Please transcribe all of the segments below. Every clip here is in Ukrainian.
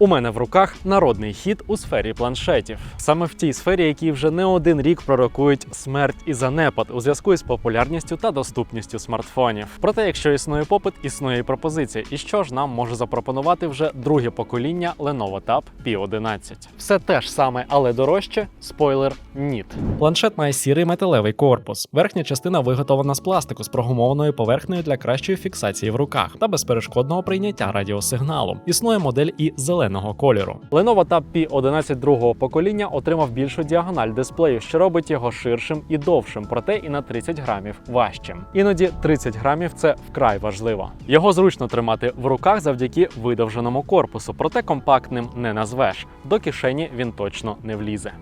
У мене в руках народний хід у сфері планшетів. Саме в тій сфері, якій вже не один рік пророкують смерть і занепад у зв'язку із популярністю та доступністю смартфонів. Проте, якщо існує попит, існує і пропозиція. І що ж нам може запропонувати вже друге покоління Lenovo Tab P11? Все те ж саме, але дорожче. Спойлер ніт. Планшет має сірий металевий корпус. Верхня частина виготовлена з пластику з прогумованою поверхнею для кращої фіксації в руках та безперешкодного прийняття радіосигналу. Існує модель і зеленого кольору. Lenovo Tab P11 другого покоління отримав більшу діагональ дисплею, що робить його ширшим і довшим, проте і на 30 грамів важчим. Іноді 30 грамів це вкрай важливо. Його зручно тримати в руках завдяки видовженому корпусу, проте компактним не назвеш. До кишені він точно не влізе.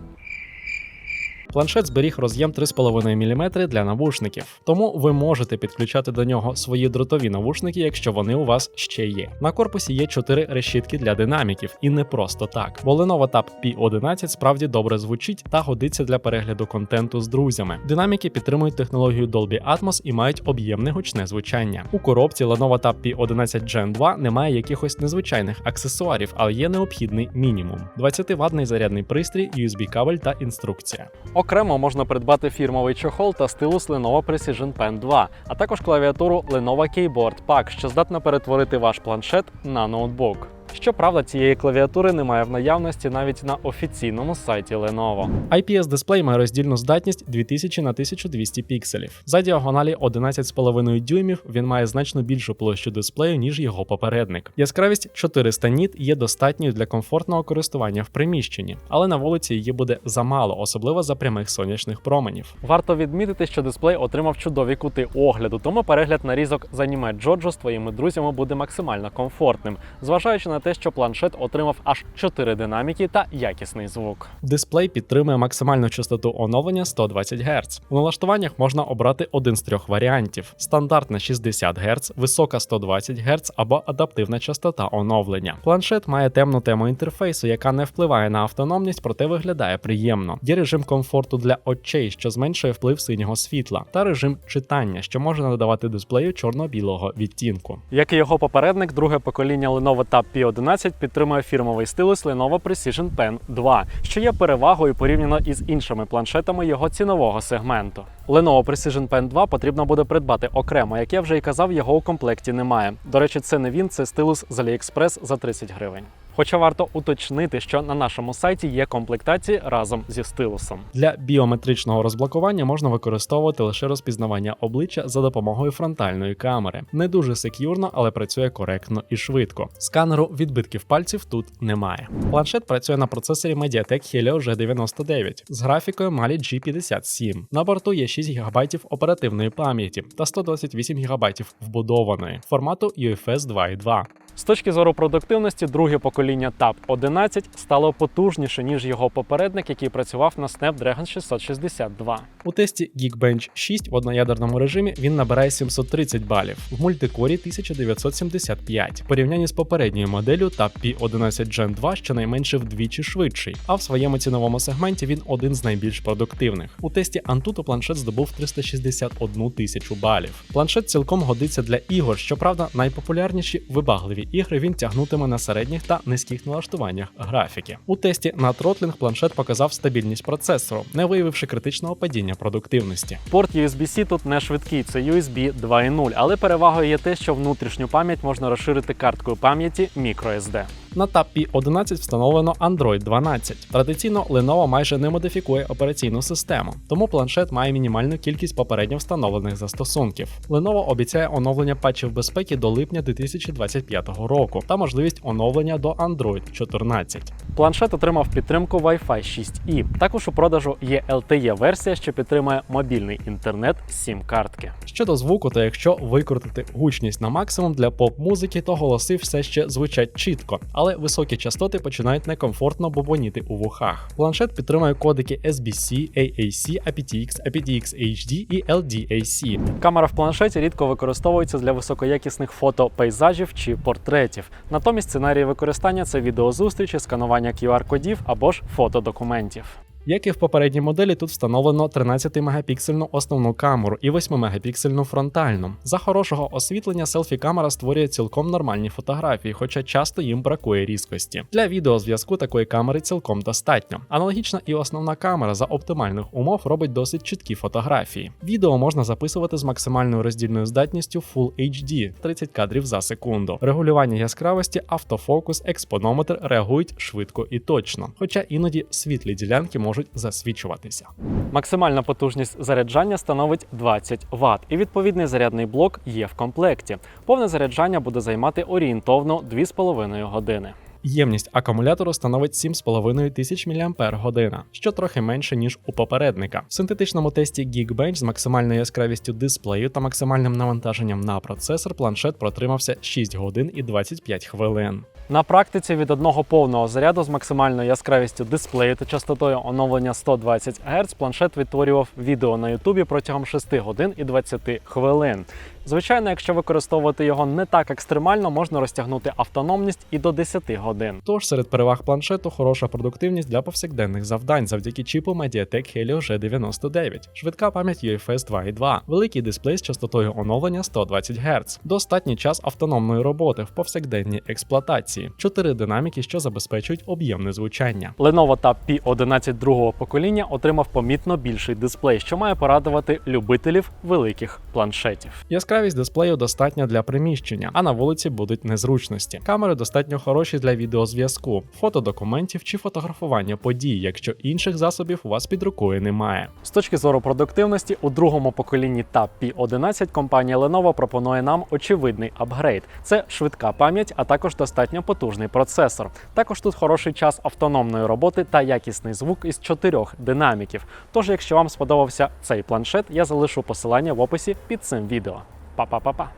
Планшет зберіг роз'єм 3,5 мм для навушників, тому ви можете підключати до нього свої дротові навушники, якщо вони у вас ще є. На корпусі є 4 решітки для динаміків, і не просто так. Бо Lenovo Tab P11 справді добре звучить та годиться для перегляду контенту з друзями. Динаміки підтримують технологію Dolby Atmos і мають об'ємне гучне звучання. У коробці Lenovo Tab P11 Gen 2 немає якихось незвичайних аксесуарів, але є необхідний мінімум: 20-ваттний зарядний пристрій, USB-кабель та інструкція. Окремо можна придбати фірмовий чохол та стилус Lenovo Precision Pen 2, а також клавіатуру Lenovo Keyboard Pack, що здатна перетворити ваш планшет на ноутбук. Щоправда, цієї клавіатури немає в наявності навіть на офіційному сайті Lenovo. IPS дисплей має роздільну здатність 2000 на 1200 пікселів. За діагоналі 11,5 дюймів він має значно більшу площу дисплею, ніж його попередник. Яскравість 400 ніт є достатньою для комфортного користування в приміщенні, але на вулиці її буде замало, особливо за прямих сонячних променів. Варто відмітити, що дисплей отримав чудові кути огляду, тому перегляд нарізок з аніме Джоджо з твоїми друзями буде максимально комфортним, зважаючи на те, що планшет отримав аж 4 динаміки та якісний звук. Дисплей підтримує максимальну частоту оновлення 120 Гц. У налаштуваннях можна обрати один з трьох варіантів: стандартна 60 Гц, висока 120 Гц або адаптивна частота оновлення. Планшет має темну тему інтерфейсу, яка не впливає на автономність, проте виглядає приємно. Є режим комфорту для очей, що зменшує вплив синього світла, та режим читання, що може надавати дисплею чорно-білого відтінку. Як і його попередник, друге покоління Lenovo Tab P11 підтримує фірмовий стилус Lenovo Precision Pen 2, що є перевагою порівняно із іншими планшетами його цінового сегменту. Lenovo Precision Pen 2 потрібно буде придбати окремо, як я вже і казав, його у комплекті немає. До речі, це не він, це стилус з AliExpress за 30 гривень. Хоча варто уточнити, що на нашому сайті є комплектації разом зі стилусом. Для біометричного розблокування можна використовувати лише розпізнавання обличчя за допомогою фронтальної камери. Не дуже сек'юрно, але працює коректно і швидко. Сканеру відбитків пальців тут немає. Планшет працює на процесорі Mediatek Helio G99 з графікою Mali G57. На борту є 6 ГБ оперативної пам'яті та 128 ГБ вбудованої формату UFS 2.2. З точки зору продуктивності, друге покоління Tab 11 стало потужніше, ніж його попередник, який працював на Snapdragon 662. У тесті Geekbench 6 в одноядерному режимі він набирає 730 балів, в мультикорі 1975. В порівнянні з попередньою моделлю Tab P11 Gen 2 щонайменше вдвічі швидший, а в своєму ціновому сегменті він один з найбільш продуктивних. У тесті Antutu планшет здобув 361 тисячу балів. Планшет цілком годиться для ігор, щоправда, найпопулярніші вибагливі ігри він тягнутиме на середніх та низьких налаштуваннях графіки. У тесті на тротлінг планшет показав стабільність процесору, не виявивши критичного падіння продуктивності. Порт USB-C тут не швидкий, це USB 2.0, але перевагою є те, що внутрішню пам'ять можна розширити карткою пам'яті microSD. На Tab P11 встановлено Android 12. Традиційно Lenovo майже не модифікує операційну систему, тому планшет має мінімальну кількість попередньо встановлених застосунків. Lenovo обіцяє оновлення патчів безпеки до липня 2025 року та можливість оновлення до Android 14. Планшет отримав підтримку Wi-Fi 6E. Також у продажу є LTE-версія, що підтримує мобільний інтернет сім картки. Щодо звуку, то якщо викрутити гучність на максимум для поп-музики, то голоси все ще звучать чітко, але високі частоти починають некомфортно бобоніти у вухах. Планшет підтримує кодики SBC, AAC, aptX, aptX HD і LDAC. Камера в планшеті рідко використовується для високоякісних фото пейзажів чи портретів. Натомість сценарії використання це відеозустрічі, сканування QR-кодів або ж фотодокументів. Як і в попередній моделі, тут встановлено 13-мегапіксельну основну камеру і 8-мегапіксельну фронтальну. За хорошого освітлення селфі-камера створює цілком нормальні фотографії, хоча часто їм бракує різкості. Для відеозв'язку такої камери цілком достатньо. Аналогічна і основна камера за оптимальних умов робить досить чіткі фотографії. Відео можна записувати з максимальною роздільною здатністю Full HD 30 кадрів за секунду. Регулювання яскравості, автофокус, експонометр реагують швидко і точно, хоча іноді світлі ділянки можуть засвічуватися. Максимальна потужність заряджання становить 20 Вт, і відповідний зарядний блок є в комплекті. Повне заряджання буде займати орієнтовно 2,5 години. Ємність акумулятору становить 7,5 тисяч мАч, що трохи менше ніж у попередника. В синтетичному тесті Geekbench з максимальною яскравістю дисплею та максимальним навантаженням на процесор планшет протримався 6 годин і 25 хвилин. На практиці від одного повного заряду з максимальною яскравістю дисплею та частотою оновлення 120 Гц планшет відтворював відео на Ютубі протягом 6 годин і 20 хвилин. Звичайно, якщо використовувати його не так екстремально, можна розтягнути автономність і до 10 годин. Тож серед переваг планшету хороша продуктивність для повсякденних завдань завдяки чіпу Mediatek Helio G99, швидка пам'ять UFS 2.2, великий дисплей з частотою оновлення 120 Гц, достатній час автономної роботи в повсякденній експлуатації, 4 динаміки, що забезпечують об'ємне звучання. Lenovo Tab P11 другого покоління отримав помітно більший дисплей, що має порадувати любителів великих планшетів. Яскравість дисплею достатня для приміщення, а на вулиці будуть незручності. Камери достатньо хороші для відеозв'язку, фотодокументів чи фотографування подій, якщо інших засобів у вас під рукою немає. З точки зору продуктивності, у другому поколінні Tab P11 компанія Lenovo пропонує нам очевидний апгрейд. Це швидка пам'ять, а також достатньо потужний процесор. Також тут хороший час автономної роботи та якісний звук із чотирьох динаміків. Тож, якщо вам сподобався цей планшет, я залишу посилання в описі під цим відео. 八八八八